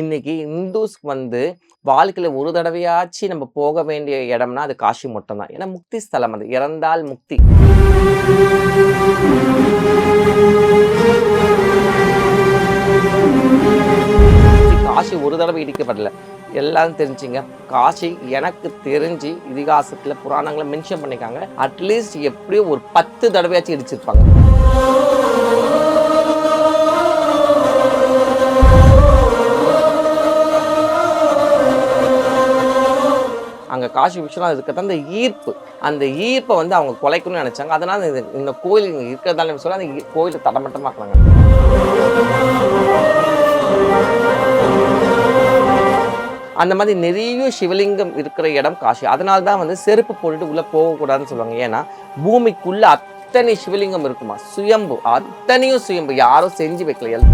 இன்னைக்கு இந்துஸ்க்கு வந்து வாழ்க்கையில் ஒரு தடவையாச்சு நம்ம போக வேண்டிய இடம்னா அது காஷி மட்டும்தான். ஏன்னா முக்தி ஸ்தலம் அது. இறந்தால் முக்தி. காஷி ஒரு தடவை இடிக்கப்படல. எல்லாரும் தெரிஞ்சுங்க. காஷி எனக்கு தெரிஞ்சு இதிகாசத்தில் புராணங்களை மென்ஷன் பண்ணிக்காங்க அட்லீஸ்ட் எப்படியும் ஒரு பத்து தடவையாச்சும் இடிச்சிருப்பாங்க. காசி விஸ்வநாதர் இருக்கிறது அந்த ஈர்ப்பு. அந்த ஈர்ப்பை வந்து அவங்க குலைக்கணும்னு நினைச்சாங்க. அதனால இந்த இந்த கோயில் இங்கே இருக்கிறதால சொல்லி அந்த கோயிலை தடமட்டமாக்குறாங்க. அந்த மாதிரி நிறைய சிவலிங்கம் இருக்கிற இடம் காசி. அதனால தான் வந்து செருப்பு போட்டுட்டு உள்ளே போகக்கூடாதுன்னு சொல்லுவாங்க. ஏன்னா பூமிக்குள்ளே அத்தனை சிவலிங்கம் இருக்குமா? சுயம்பு. அத்தனையும் சுயம்பு. யாரும் செஞ்சு வைக்கல.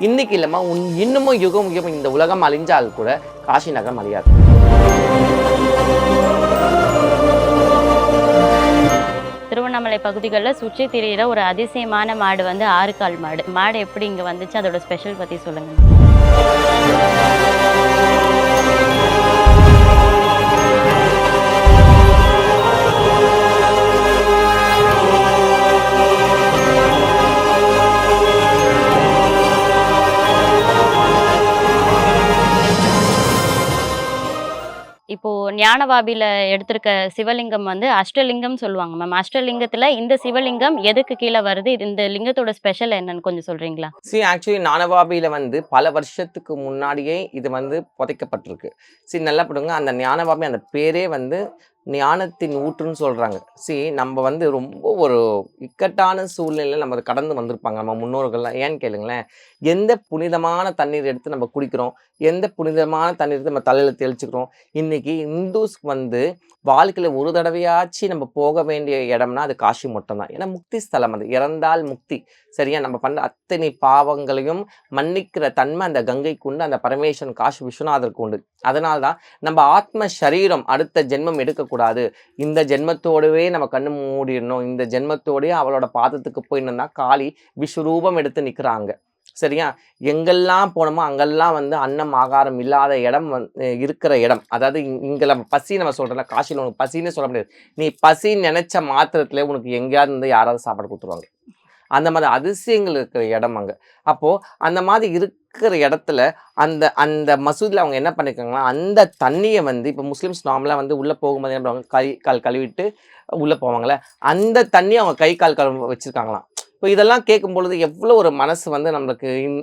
இன்னைக்கு இல்லம்மா உன் இன்னமும் யுகம் யுகம் இந்த உலகம் அழிஞ்சால் கூட காசி நகரம் அழியாது. திருவண்ணாமலை பகுதிகளில் சுற்றி திரியிற ஒரு அதிசயமான மாடு வந்து ஆறுக்கால் மாடு. மாடு எப்படி இங்கே வந்துச்சு? அதோட ஸ்பெஷல் பற்றி சொல்லுங்க. ஞானவாபியில் எடுத்திருக்க சிவலிங்கம் வந்து அஷ்டலிங்கம் சொல்லுவாங்க மேம். அஷ்டலிங்கத்துல இந்த சிவலிங்கம் எதுக்கு கீழே வருது? இது- இந்த லிங்கத்தோட ஸ்பெஷல் என்னன்னு கொஞ்சம் சொல்றீங்களா? சி ஆக்சுவலி ஞானவாபியில் வந்து பல வருஷத்துக்கு முன்னாடியே இது வந்து புதைக்கப்பட்டிருக்கு. சி நல்லா படுங்க அந்த ஞானவாபி அந்த பேரே வந்து ஞானத்தின் ஊற்றுன்னு சொல்கிறாங்க சி நம்ம வந்து ரொம்ப ஒரு இக்கட்டான சூழ்நிலையில் நம்ம கடந்து வந்திருப்பாங்க நம்ம முன்னோர்கள்லாம். ஏன்னு கேளுங்களேன் எந்த புனிதமான தண்ணீர் எடுத்து நம்ம குடிக்கிறோம்? எந்த புனிதமான தண்ணீர் எடுத்து நம்ம தலையில் தெளிச்சுக்கிறோம்? இன்றைக்கி இந்துஸ்க்கு வந்து வாழ்க்கையில் ஒரு தடவையாச்சு நம்ம போக வேண்டிய இடம்னா அது காஷி மட்டும்தான். ஏன்னா முக்தி ஸ்தலம் அது. இறந்தால் முக்தி. சரியா? நம்ம பண்ண அத்தனை பாவங்களையும் மன்னிக்கிற தன்மை அந்த கங்கைக்கு உண்டு. அந்த பரமேஸ்வரன் காஷி விஸ்வநாதருக்கு உண்டு. அதனால தான் நம்ம ஆத்ம சரீரம் அடுத்த ஜென்மம் எடுக்கக்கூடாது. இந்த ஜென்மத்தோடவே நம்ம கண்ணு மூடிடணும். இந்த ஜென்மத்தோடயே அவளோட பாதத்துக்கு போயின்னு காளி விஸ்வரூபம் எடுத்து நிற்கிறாங்க சரியா? எங்கெல்லாம் போனோமோ அங்கெல்லாம் வந்து அன்னம் ஆகாரம் இல்லாத இடம் வந்து இருக்கிற இடம். அதாவது இங்கே நம்ம பசி நம்ம சொல்கிறோம்ல காசியில் உனக்கு பசின்னு சொல்ல முடியாது. நீ பசி நினைச்ச மாத்திரத்துல உனக்கு எங்கேயாவது இருந்து யாராவது சாப்பாடு கொடுத்துருவாங்க. அந்த மாதிரி அதிசயங்கள் இருக்கிற இடம் அங்கே. அப்போது அந்த மாதிரி இருக்கிற இடத்துல அந்த அந்த மசூதியில் அவங்க என்ன பண்ணிருக்காங்கன்னா அந்த தண்ணியை வந்து இப்போ முஸ்லீம்ஸ் நார்மலாக வந்து உள்ளே போகும்போது என்ன பண்ணுவாங்க? கை கால் கழுவிட்டு உள்ளே போவாங்களே அந்த தண்ணியை அவங்க கை கால் கழுவ வச்சுருக்காங்களாம். இப்போ இதெல்லாம் கேட்கும் பொழுது எவ்வளோ ஒரு மனசு வந்து நம்மளுக்கு இன்-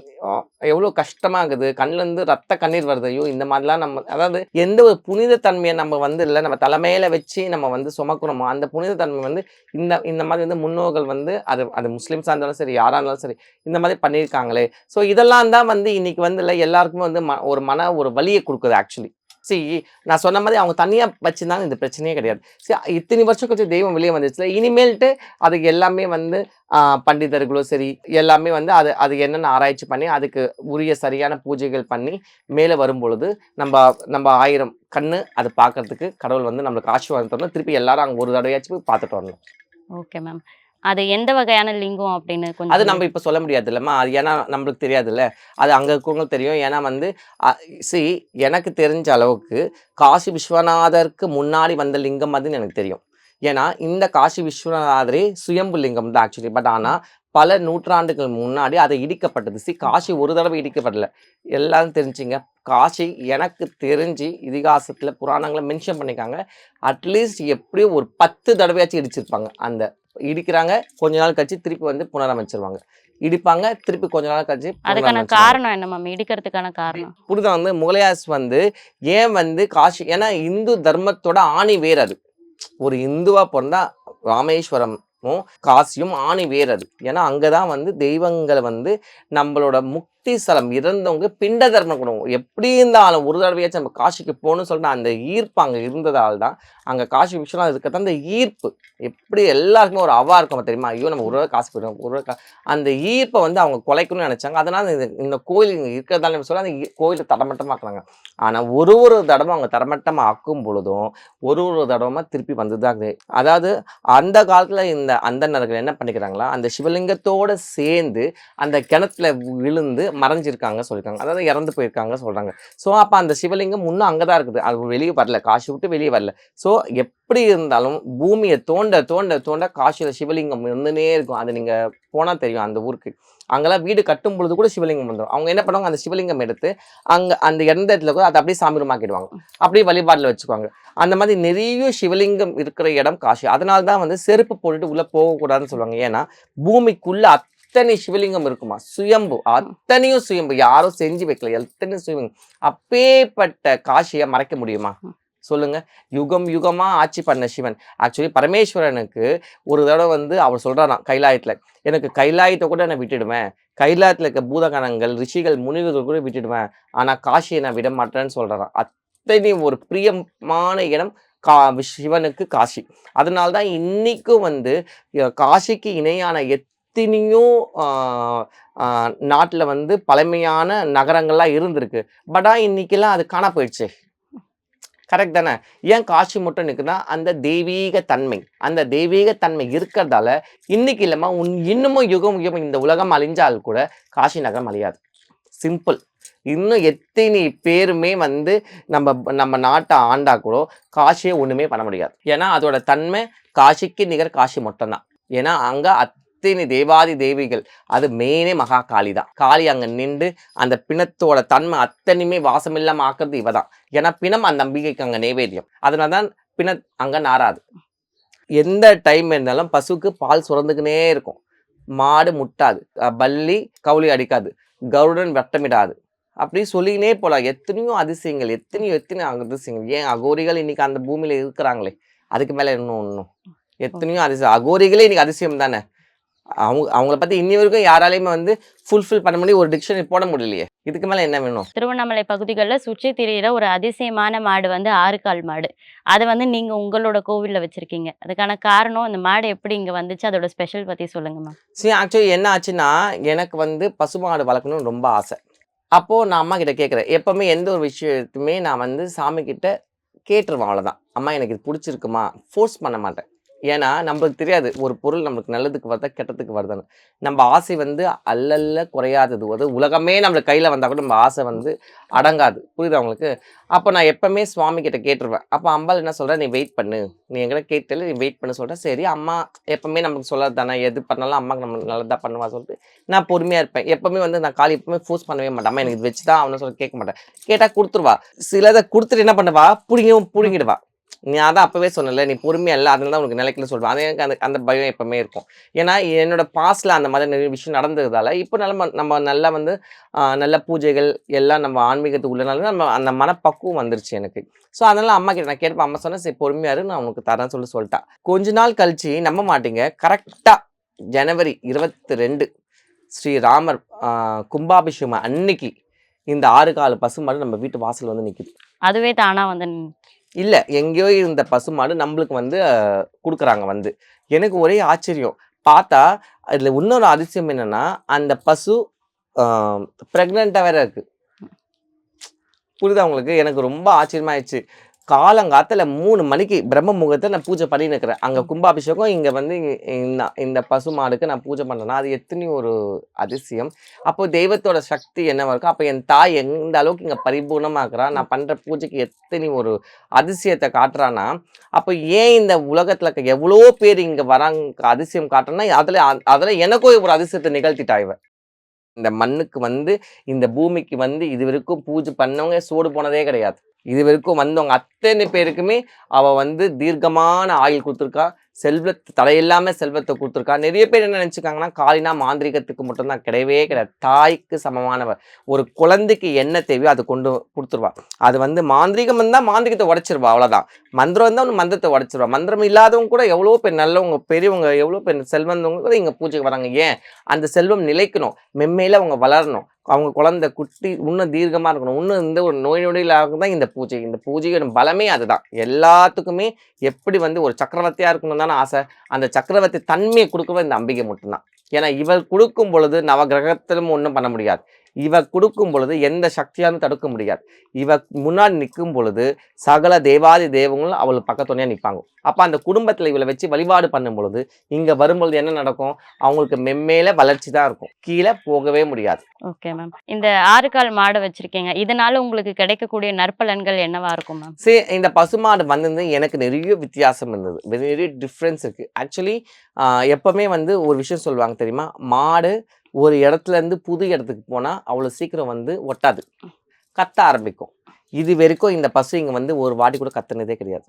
எவ்வளோ கஷ்டமாகுது. கண்ணிலேருந்து ரத்த கண்ணீர் வருது. ஐயோ இந்த மாதிரிலாம் நம்ம அதாவது எந்த ஒரு புனித தன்மையை நம்ம வந்து இல்லை நம்ம தலைமையில வச்சு நம்ம வந்து சுமக்கணுமோ அந்த புனித தன்மை வந்து இந்த இந்த மாதிரி வந்து முன்னோர்கள் வந்து அது அது முஸ்லீம்ஸாக இருந்தாலும் சரி யாராக இருந்தாலும் சரி இந்த மாதிரி பண்ணியிருக்காங்களே. ஸோ இதெல்லாம் தான் வந்து இன்னைக்கு வந்து இல்லை எல்லாருக்குமே வந்து ம ஒரு மன ஒரு வழியை கொடுக்குது ஆக்சுவலி. சரி நான் சொன்ன மாதிரி அவங்க தனியாக வச்சுருந்தாங்க இந்த பிரச்சனையே கிடையாது. சரி இத்தனை வருஷம் கழிச்சு தெய்வம் வெளியே வந்துச்சுல இனிமேல்ட்டு அதுக்கு எல்லாமே வந்து பண்டிதர்களும் சரி எல்லாமே வந்து அது அது என்னென்ன ஆராய்ச்சி பண்ணி அதுக்கு உரிய சரியான பூஜைகள் பண்ணி மேலே வரும் பொழுது நம்ம நம்ம ஆயிரம் கண்ணு அதை பார்க்கறதுக்கு கடவுள் வந்து நம்மளுக்கு ஆசீர்வாதம் தரணும். திருப்பி எல்லாரும் அங்கே ஒரு தடவையாச்சும் போய் பார்த்துட்டு வரணும். Okay ma'am. அது எந்த வகையான லிங்கம் அப்படின்னு கொஞ்சம் அது நம்ம இப்போ சொல்ல முடியாது இல்லைம்மா அது ஏன்னா நம்மளுக்கு தெரியாதுல்ல. அது அங்கே இருக்கவங்களுக்கு தெரியும். ஏன்னா வந்து சி எனக்கு தெரிஞ்ச அளவுக்கு காசி விஸ்வநாதருக்கு முன்னாடி வந்த லிங்கம் அதுன்னு எனக்கு தெரியும். ஏன்னா இந்த காசி விஸ்வநாதரே சுயம்பு லிங்கம் தான் ஆக்சுவலி பட் ஆனால் பல நூற்றாண்டுகள் முன்னாடி அதை இடிக்கப்பட்டது. சி காசி ஒரு தடவை இடிக்கப்படல. எல்லாரும் தெரிஞ்சுங்க. காசி எனக்கு தெரிஞ்சு இதிகாசத்தில் புராணங்களை மென்ஷன் பண்ணியிருக்காங்க. அட்லீஸ்ட் எப்படியும் ஒரு பத்து தடவையாச்சும் இடிச்சிருப்பாங்க அந்த இடிக்கிறாங்க. கொஞ்ச நாள் கழிச்சு திருப்பி வந்து புனரமைச்சிருவாங்க. இடிப்பாங்க திருப்பி கொஞ்ச நாள் கழிச்சு அதுக்கான. காரணம் என்ன மேம் இடிக்கிறதுக்கான காரணம். புரிதா வந்து முகலாயர்ஸ் வந்து ஏன் வந்து காஷி ஏன்னா இந்து தர்மத்தோட ஆணி வேர் அது. ஒரு இந்துவா பிறந்தா ராமேஸ்வரமும் காசியும் ஆணி வேர் அது. ஏன்னா அங்கதான் வந்து தெய்வங்களை வந்து நம்மளோட முக்தி சக்தி ஸ்தலம் இறந்தவங்க பிண்ட தர்மம் கொடுக்கும் எப்படி இருந்தாலும் ஒரு தடவையாச்சும் நம்ம காசிக்கு போகணும்னு சொல்லிட்டு அந்த ஈர்ப்பு அங்கே இருந்ததால் தான் அங்கே காசி விஸ்வநாத் இருக்கிறத அந்த ஈர்ப்பு. எப்படி எல்லாருக்குமே ஒரு அவா இருக்கும் தெரியுமா? ஐயோ நம்ம ஒரு காசு போயிடும் ஒரு கா அந்த ஈர்ப்பை வந்து அவங்க குலைக்கணும்னு நினச்சாங்க. அதனால் இந்த இந்த கோயில் இங்கே இருக்கிறதால சொல்லி அந்த கோயிலை தரமட்டமாக்குறாங்க ஆனால் ஒரு ஒரு தடவை அவங்க தரமட்டமாக ஆக்கும் பொழுதும் ஒரு ஒரு தடவை திருப்பி வந்து தான் இருக்குது. அதாவது அந்த காலத்தில் இந்த அந்தன்னர்கள் என்ன பண்ணிக்கிறாங்களா? அந்த சிவலிங்கத்தோடு சேர்ந்து அந்த கிணத்துல விழுந்து மறைஞ்சிருக்காங்க சொல்லியிருக்காங்க அதாவது இறந்து போயிருக்காங்க சொல்கிறாங்க ஸோ அப்போ அந்த சிவலிங்கம் இன்னும் அங்கே தான் இருக்குது. அது வெளியே வரல. காசு விட்டு வெளியே வரல. ஸோ எப்படி இருந்தாலும் பூமியை தோண்ட தோண்ட தோண்ட காசியில் சிவலிங்கம் இருந்துனே இருக்கும். அது நீங்கள் போனால் தெரியும் அந்த ஊருக்கு. அங்கெல்லாம் வீடு கட்டும் பொழுது கூட சிவலிங்கம் வந்துடும் அவங்க என்ன பண்ணுவாங்க? அந்த சிவலிங்கம் எடுத்து அங்கே அந்த இறந்த இடத்துல கூட அதை அப்படியே சாமிரமாக்கிடுவாங்க அப்படியே வழிபாட்டில் வச்சுக்குவாங்க. அந்த மாதிரி நிறைய சிவலிங்கம் இருக்கிற இடம் காசி. அதனால தான் வந்து செருப்பு போட்டுட்டு உள்ளே போகக்கூடாதுன்னு சொல்லுவாங்க. ஏன்னா பூமிக்குள்ளே அத்தனை சிவலிங்கம் இருக்குமா? சுயம்பு. அத்தனையும் சுயம்பு. யாரும் செஞ்சு வைக்கல. எத்தனையும் சுயம்பு. அப்பேற்பட்ட காசியை மறைக்க முடியுமா? சொல்லுங்க. யுகம் யுகமா ஆட்சி பண்ண சிவன். ஆக்சுவலி பரமேஸ்வரனுக்கு ஒரு தடவை வந்து அவர் சொல்றாராம் கைலாயத்துல. எனக்கு கைலாயத்தை கூட நான் விட்டுடுவேன். கைலாயத்துல இருக்க பூதகணங்கள் ரிஷிகள் முனிவர்கள் கூட விட்டுடுவேன். ஆனா காசியை நான் விட மாட்டேன்னு சொல்றாராம். அத்தனை ஒரு பிரியமான இடம் கா சிவனுக்கு காசி. அதனால தான் இன்னைக்கும் வந்து காசிக்கு இணையான எத்தனையோ நாட்டில் வந்து பழமையான நகரங்கள்லாம் இருந்திருக்கு. பட் ஆனால் இன்னைக்கெல்லாம் அது காண போயிடுச்சு. கரெக்ட் தானே? ஏன் காட்சி மட்டும் நிற்குதுன்னா அந்த தெய்வீக தன்மை. அந்த தெய்வீக தன்மை இருக்கிறதால இன்னைக்கு இல்லாமல் உன் இன்னமும் யுகம் யுகம் இந்த உலகம் அழிஞ்சால் கூட காசி நகரம் அழியாது. சிம்பிள் இன்னும் எத்தனை பேருமே வந்து நம்ம நம்ம நாட்டை ஆண்டா கூட காசியை ஒன்றுமே பண்ண முடியாது. ஏன்னா அதோட தன்மை காசிக்கு நிகர் காசி மட்டும்தான். ஏன்னா அத் அத்தனை தேவாதி தேவிகள்? அது மெயினே மகா காளி தான் காளி அங்கே நின்று அந்த பிணத்தோட தன்மை அத்தனையுமே வாசமில்லாமல் ஆக்குறது இவ தான் ஏன்னா பிணம் அந்த நம்பிக்கைக்கு அங்கே நைவேத்தியம். அதனால தான் பிண அங்கே நாராது. எந்த டைம் இருந்தாலும் பசுக்கு பால் சுரந்துக்கினே இருக்கும். மாடு முட்டாது. பள்ளி பல்லி கவுளி அடிக்காது. கருடன் வட்டமிடாது. அப்படி சொல்லிக்கினே போகலாம் எத்தனையோ அதிசயங்கள் எத்தனையோ எத்தனையோ அதிசயங்கள். ஏன் அகோரிகள் இன்னைக்கு அந்த பூமியில இருக்கிறாங்களே? அதுக்கு மேலே இன்னும் இன்னும் எத்தனையோ அதிசயம். அகோரிகளே இன்னைக்கு அதிசயம் தானே அவங்க அவங்கள பத்தி இன்னி வரைக்கும் யாராலையுமே வந்து ஃபுல்ஃபில் பண்ண முடியும் ஒரு டிக்ஷனரி போட முடியலையே. இதுக்கு மேல என்ன வேணும்? திருவண்ணாமலை பகுதிகளில் சுற்றி திரியிற ஒரு அதிசயமான மாடு வந்து ஆறுகால் மாடு. அதை வந்து நீங்க உங்களோட கோவில்ல வச்சிருக்கீங்க. அதுக்கான காரணம் இந்த மாடு எப்படி இங்க வந்துச்சு? அதோட ஸ்பெஷல் பத்தி சொல்லுங்கம்மா சரி ஆக்சுவலி என்ன ஆச்சுன்னா எனக்கு வந்து பசுமாடு வளர்க்கணும்னு ரொம்ப ஆசை. அப்போது நான் அம்மா கிட்ட கேட்குறேன். எப்போவுமே எந்த ஒரு விஷயத்துமே நான் வந்து சாமி கிட்ட கேட்டுருவேன் அவ்வளோதான் அம்மா எனக்கு இது பிடிச்சிருக்குமா? ஃபோர்ஸ் பண்ண மாட்டேன். ஏன்னா நம்மளுக்கு தெரியாது. ஒரு பொருள் நம்மளுக்கு நல்லதுக்கு வருதா கெட்டதுக்கு வருதான்னு நம்ம ஆசை வந்து அல்லல்ல குறையாதது. அது உலகமே நம்மளுக்கு கையில் வந்தால் கூட நம்ம ஆசை வந்து அடங்காது. புரியுது அவங்களுக்கு அப்போ நான் எப்போவுமே சுவாமி கிட்ட கேட்டுருவேன். அப்போ அம்பாள் என்ன சொல்கிறேன் நீ வெயிட் பண்ணு. நீ எங்கிட்ட கேட்டல நீ வெயிட் பண்ண. சொல்கிறேன் சரி அம்மா எப்போவுமே நமக்கு சொல்லாது தானே? எது பண்ணாலும் அம்மாக்கு நம்ம நல்லதாக பண்ணுவா சொல்லிட்டு நான் பொறுமையாக இருப்பேன். எப்போவுமே வந்து நான் காலி எப்பவுமே ஃபோர்ஸ் பண்ணவே மாட்டேன். அம்மா எனக்கு இது வச்சு தான் அவனை சொல்ல கேட்க மாட்டேன். கேட்டால் கொடுத்துருவா. சிலதை கொடுத்துட்டு என்ன பண்ணுவா? பிடிங்கவும் பிடுங்கிடுவா. நீ அதான் அப்பவே சொன்னல நீ பொறுமையா இல்லை அதனால தான் உனக்கு நிலைக்கல சொல்லுவேன் அது எனக்கு அந்த அந்த பயம் எப்பவுமே இருக்கும். ஏன்னா என்னோட பாஸ்ட்ல அந்த மாதிரி நிறைய விஷயம் நடந்ததால இப்போ நல்ல நம்ம நல்லா வந்து நல்ல பூஜைகள் எல்லாம் நம்ம ஆன்மீகத்துக்கு உள்ளனால நம்ம அந்த மனப்பக்குவம் வந்துருச்சு எனக்கு. ஸோ அதனால அம்மா கிட்ட நான் கேட்பேன் அம்மா சொன்னேன் சரி பொறுமையாரு நான் உனக்கு தரேன் சொல்லி சொல்லிட்டா. கொஞ்ச நாள் கழிச்சு நம்ப மாட்டீங்க கரெக்டாக ஜனவரி இருபத்தி ரெண்டு ஸ்ரீராமர் கும்பாபிஷேகம் அன்னைக்கு இந்த ஆறு கால பசுமாடு நம்ம வீட்டு வாசல் வந்து நிற்கிது அதுவே தானா வந்து இல்லை எங்கேயோ இருந்த பசுமாடு நம்மளுக்கு வந்து கொடுக்குறாங்க வந்து. எனக்கு ஒரே ஆச்சரியம். பார்த்தா அதில் இன்னொரு அதிசயம் என்னன்னா அந்த பசு ப்ரெக்னெண்ட்டாக வேற இருக்கு. புரியுதா உங்களுக்கு? எனக்கு ரொம்ப ஆச்சரியமாயிடுச்சு. காலங்காத்துல மூணு மணிக்கு பிரம்ம முகூர்த்தத்தில் நான் பூஜை பண்ணி நிற்கிறேன் அங்கே கும்பாபிஷேகம் இங்கே வந்து இந்த இந்த பசு மாடுக்கு நான் பூஜை பண்ணேன்னா அது எத்தனை ஒரு அதிசயம். அப்போ தெய்வத்தோட சக்தி என்னவா இருக்கும் அப்போ என் தாய் எந்த அளவுக்கு இங்கே பரிபூர்ணமாக்குறா நான் பண்ணுற பூஜைக்கு எத்தனை ஒரு அதிசயத்தை காட்டுறான்னா அப்போ ஏன் இந்த உலகத்தில் இருக்க எவ்வளோ பேர் இங்கே வராங்க அதிசயம் காட்டுறேன்னா அதில் அதில் எனக்கும் ஒரு அதிசயத்தை நிகழ்த்திட்டா இவ. இந்த மண்ணுக்கு வந்து இந்த பூமிக்கு வந்து இது வரைக்கும் பூஜை பண்ணவங்க சோடு போனதே கிடையாது. இது வரைக்கும் வந்தவங்க அத்தனை பேருக்குமே அவள் வந்து தீர்க்கமான ஆயுள் கொடுத்துருக்கா. செல்வத்தை தலையில்லாமல் செல்வத்தை கொடுத்துருக்கா. நிறைய பேர் என்ன நினச்சிக்காங்கன்னா காலினா மாந்திரிகத்துக்கு மட்டும்தான் கிடையவே கிடையாது. தாய்க்கு சமமானவர் ஒரு குழந்தைக்கு என்ன தேவையோ அதை கொண்டு கொடுத்துருவா. அது வந்து மாந்திரிகம் இருந்தால் மாந்திரிகத்தை உடச்சிருவா அவ்வளோதான் மந்திரம் இருந்தால் ஒன்று மந்திரத்தை உடச்சிருவா. மந்திரம் இல்லாதவங்க கூட எவ்வளோ பேர் நல்லவங்க பெரியவங்க எவ்வளோ பேர் செல்வந்தவங்க கூட இங்கே பூஜைக்கு வராங்க. ஏன்? அந்த செல்வம் நிலைக்கணும். மென்மையில அவங்க வளரணும். அவங்க குழந்தை குட்டி இன்னும் தீர்க்கமாக இருக்கணும். இன்னும் இந்த ஒரு நோய் நொடியிலாக தான் இந்த பூஜை. இந்த பூஜையோட பலமே அதுதான். எல்லாத்துக்குமே எப்படி வந்து ஒரு சக்கரவர்த்தியாக இருக்கணும் தானே ஆசை. அந்த சக்கரவர்த்தி தன்மையை கொடுக்கவே இந்த அம்பிகை மட்டும்தான். ஏன்னா இவர் கொடுக்கும் பொழுது நவகிரகத்திலும் ஒன்றும் பண்ண முடியாது. இவ கொடுக்கும் பொழுது எந்த சக்தியாலும் தடுக்க முடியாது. இவ முன்னாடி நிற்கும் பொழுது சகல தேவாதி தெய்வங்களும் அவள் பக்கத்துணையா நிற்பாங்க. அப்போ அந்த குடும்பத்தில் இவளை வச்சு வழிபாடு பண்ணும் பொழுது இங்கே வரும்பொழுது என்ன நடக்கும்? அவங்களுக்கு மெம்மேல வளர்ச்சி தான் இருக்கும். கீழே போகவே முடியாது. ஓகே மேம் இந்த ஆறு கால் மாடு வச்சிருக்கீங்க. இதனால உங்களுக்கு கிடைக்கக்கூடிய நற்பலன்கள் என்னவா இருக்கும் மேம் சரி இந்த பசுமாடு வந்திருந்து எனக்கு நிறைய வித்தியாசம் இருந்தது. நிறைய டிஃப்ரென்ஸ் இருக்கு. ஆக்சுவலி எப்பவுமே வந்து ஒரு விஷயம் சொல்லுவாங்க தெரியுமா? மாடு ஒரு இடத்துல இருந்து புது இடத்துக்கு போனால் அவ்வளோ சீக்கிரம் வந்து ஒட்டாது. கத்த ஆரம்பிக்கும். இது வரைக்கும் இந்த பசு இங்கே வந்து ஒரு வாட்டி கூட கத்துனதே கிடையாது.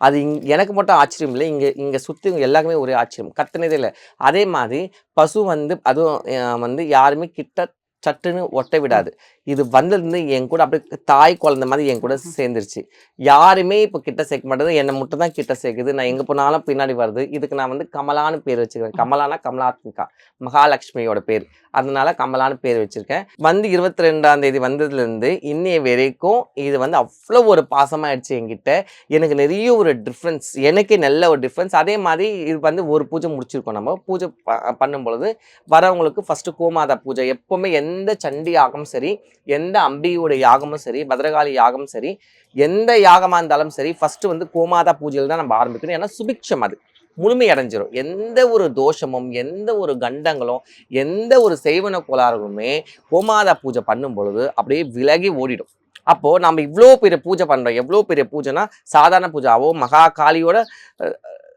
அது இங் எனக்கு மட்டும் ஆச்சரியம் இல்லை. இங்கே இங்கே சுற்றி எல்லாருக்குமே ஒரே ஆச்சரியம். கத்துனதே இல்லை. அதே மாதிரி பசு வந்து அதுவும் வந்து யாருமே கிட்ட சட்டுன்னு ஒட்ட விடாது. இது வந்திருந்து என் கூட அப்படியே தாய் குழந்தை மாதிரி என் கூட சேர்ந்துருச்சு. யாருமே இப்போ கிட்ட சேர்க்க மாட்டேது என்னை மட்டும் தான் கிட்ட சேர்க்குது. நான் எங்கே போனாலும் பின்னாடி வருது. இதுக்கு நான் வந்து கமலான்னு பேர் வச்சுக்கிறேன். கமலானா கமலாத்மிகா. மகாலட்சுமியோட பேர். அதனால கமலான்னு பேர் வச்சிருக்கேன். வந்து இருபத்தி ரெண்டாம் தேதி வந்ததுலேருந்து இன்னைய வரைக்கும் இது வந்து அவ்வளோ ஒரு பாசமாயிடுச்சு என்கிட்ட. எனக்கு நிறைய ஒரு டிஃப்ரென்ஸ் எனக்கே நல்ல ஒரு டிஃப்ரென்ஸ் அதே மாதிரி இது வந்து ஒரு பூஜை முடிச்சிருக்கோம் நம்ம. பூஜை ப- பண்ணும் பொழுது வரவங்களுக்கு ஃபர்ஸ்ட் கோமாதா பூஜை. எப்பவுமே எந்த எந்த சண்டி யாகம் சரி எந்த அம்பியோட யாகமும் சரி பத்ரகாளி யாகம் சரி எந்த யாகமாக இருந்தாலும் சரி ஃபஸ்ட்டு வந்து கோமாதா பூஜையில் தான் நம்ம ஆரம்பிக்கணும். ஏன்னா சுபிக்ஷம் அது. முழுமையடைஞ்சிரும் எந்த ஒரு தோஷமும் எந்த ஒரு கண்டங்களும் எந்த ஒரு செய்வன கோளாறுகளுமே கோமாதா பூஜை பண்ணும் பொழுது அப்படியே விலகி ஓடிடும். அப்போது நம்ம இவ்வளோ பெரிய பூஜை பண்ணுறோம் எவ்வளோ பெரிய பூஜைனா சாதாரண பூஜாவோ மகா காளியோட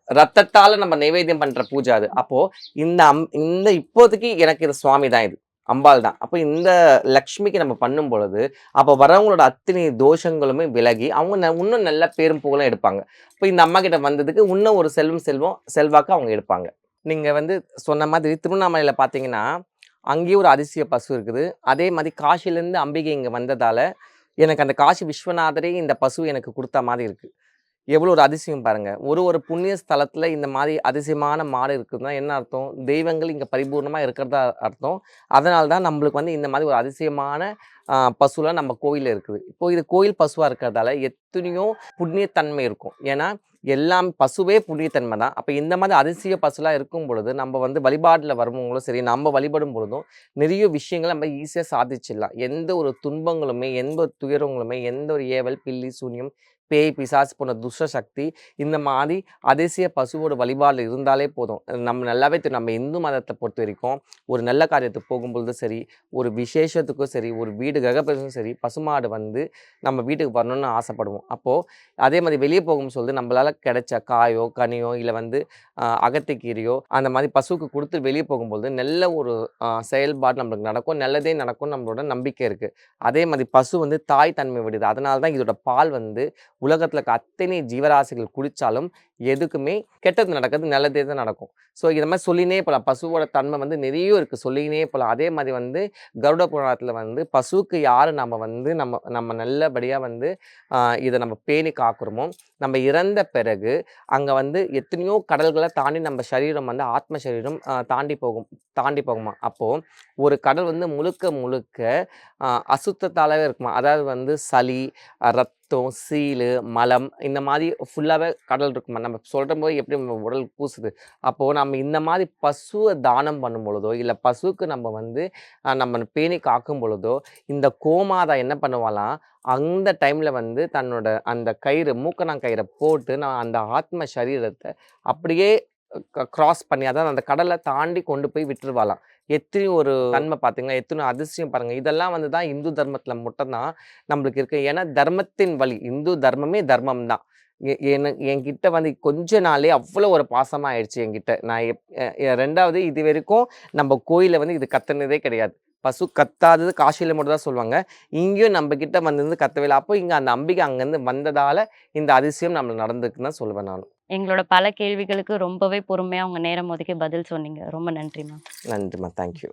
ரத்தத்தால் நம்ம நைவேத்தியம் பண்ணுற பூஜை அது. அப்போது இந்த அம் இந்த இப்போதைக்கு எனக்கு இது சுவாமி தான் இது. அம்பாள் தான். அப்போ இந்த லக்ஷ்மிக்கு நம்ம பண்ணும் பொழுது அப்போ வரவங்களோட அத்தனை தோஷங்களுமே விலகி அவங்க ந- இன்னும் நல்ல பேரும் புகழும் எடுப்பாங்க. இப்போ இந்த அம்மா கிட்ட வந்ததுக்கு இன்னும் ஒரு செல்வம் செல்வம் செல்வாக்கு அவங்க எடுப்பாங்க. நீங்கள் வந்து சொன்ன மாதிரி திருவண்ணாமலையில் பார்த்தீங்கன்னா அங்கேயும் ஒரு அதிசய பசு இருக்குது. அதே மாதிரி காசிலேருந்து அம்பிகை இங்கே வந்ததால் எனக்கு அந்த காசி விஸ்வநாதரே இந்த பசு எனக்கு கொடுத்த மாதிரி இருக்குது எவ்வளோ ஒரு அதிசயம் பாருங்கள் ஒரு ஒரு புண்ணிய ஸ்தலத்தில் இந்த மாதிரி அதிசயமான மாடு இருக்குதுன்னா என்ன அர்த்தம்? தெய்வங்கள் இங்கே பரிபூர்ணமாக இருக்கிறதா அர்த்தம். அதனால தான் நம்மளுக்கு வந்து இந்த மாதிரி ஒரு அதிசயமான பசுலாம் நம்ம கோயிலில் இருக்குது. இப்போ இது கோயில் பசுவாக இருக்கிறதால எத்தனையோ புண்ணியத்தன்மை இருக்கும். ஏன்னா எல்லாம் பசுவே புண்ணியத்தன்மை தான். அப்போ இந்த மாதிரி அதிசய பசுலாம் இருக்கும் பொழுது நம்ம வந்து வழிபாட்டில் வருவவங்களும் சரி நம்ம வழிபடும் பொழுதும் நிறைய விஷயங்களை நம்ம ஈஸியாக சாதிச்சிடலாம். எந்த ஒரு துன்பங்களுமே எந்த ஒரு துயரங்களுமே எந்த ஒரு ஏவல் பில்லி சூன்யம் பேய் பிசாசு போன்ற துஷ்ட சக்தி இந்த மாதிரி அதிசய பசுவோட வழிபாடு இருந்தாலே போதும். நம்ம நல்லாவே தெரியும் நம்ம இந்து மதத்தை பொறுத்த வரைக்கும் ஒரு நல்ல காரியத்துக்கு போகும்பொழுது சரி ஒரு விசேஷத்துக்கும் சரி ஒரு வீடு கிரகப்பிரவேசம் சரி பசுமாடு வந்து நம்ம வீட்டுக்கு வரணும்னு ஆசைப்படுவோம். அப்போது அதே மாதிரி வெளியே போகும் சொல்லிட்டு நம்மளால் கிடைச்ச காயோ கனியோ இல்லை வந்து அகத்திக்கீரையோ அந்த மாதிரி பசுவுக்கு கொடுத்து வெளியே போகும்போது நல்ல ஒரு செயல்பாடு நம்மளுக்கு நடக்கும். நல்லதே நடக்கும் நம்மளோட நம்பிக்கை இருக்குது அதே மாதிரி பசு வந்து தாய் தன்மை விடுது. அதனால தான் இதோட பால் வந்து உலகத்தில் இருக்க அத்தனை ஜீவராசிகள் குடித்தாலும் எதுக்குமே கெட்டது நடக்கிறது நல்லதே தான் நடக்கும். ஸோ இதை மாதிரி சொல்லினே போகலாம் பசுவோட தன்மை வந்து நிறைய இருக்குது சொல்லினே போகலாம் அதே மாதிரி வந்து கருட புராணத்தில் வந்து பசுவுக்கு யார் நம்ம வந்து நம்ம நம்ம நல்லபடியாக வந்து இதை நம்ம பேணி காக்குறோமோ நம்ம இறந்த பிறகு அங்கே வந்து எத்தனையோ கடல்களை தாண்டி நம்ம சரீரம் வந்து ஆத்ம சரீரம் தாண்டி போகும் தாண்டி போகுமா? அப்போது ஒரு கடல் வந்து முழுக்க முழுக்க அசுத்தத்தாலவே இருக்குமா? அதாவது வந்து சளி அஹ், ரத்தம் சீலு மலம் இந்த மாதிரி ஃபுல்லாகவே கடல் இருக்குமா நம்ம சொல்கிற போது எப்படி நம்ம உடல் கூசுது. அப்போது நம்ம இந்த மாதிரி பசுவை தானம் பண்ணும் பொழுதோ இல்லை பசுவுக்கு நம்ம வந்து நம்ம பேணி காக்கும் பொழுதோ இந்த கோமாதா என்ன பண்ணுவாலாம் அந்த டைமில் வந்து தன்னோட அந்த கயிறு மூக்கணாங் கயிறை போட்டு நான் அந்த ஆத்ம சரீரத்தை அப்படியே க்ராஸ் பண்ணி அதாவது அந்த கடலை தாண்டி கொண்டு போய் விட்டுருவாளாம். எத்தனை ஒரு தன்மை பார்த்தீங்களா எத்தனை அதிசயம் பாருங்க. இதெல்லாம் வந்து தான் இந்து தர்மத்தில் மட்டும்தான் நம்மளுக்கு இருக்கு. ஏன்னா தர்மத்தின் வழி இந்து தர்மமே தர்மம் தான். என்கிட்ட வந்து கொஞ்ச நாளே அவ்வளோ ஒரு பாசமாக ஆயிடுச்சு என்கிட்ட. நான் எப்- ரெண்டாவது இது வரைக்கும் நம்ம கோயிலில் வந்து இது கத்துனதே கிடையாது. பசு கத்தாதது காசியில் மட்டும் தான் சொல்லுவாங்க. இங்கேயும் நம்ம கிட்ட வந்து கத்தவே இல்லை. அப்போ இங்கே அந்த அம்பிகை அங்கேருந்து வந்ததால இந்த அதிசயம் நம்ம நடந்துக்குன்னு தான் சொல்லுவேன் நான். எங்களோட பல கேள்விகளுக்கு ரொம்பவே பொறுமையாக உங்கள் நேரம் ஒதுக்கி பதில் சொன்னீங்க. ரொம்ப நன்றி மேம் நன்றிம்மா தேங்க்யூ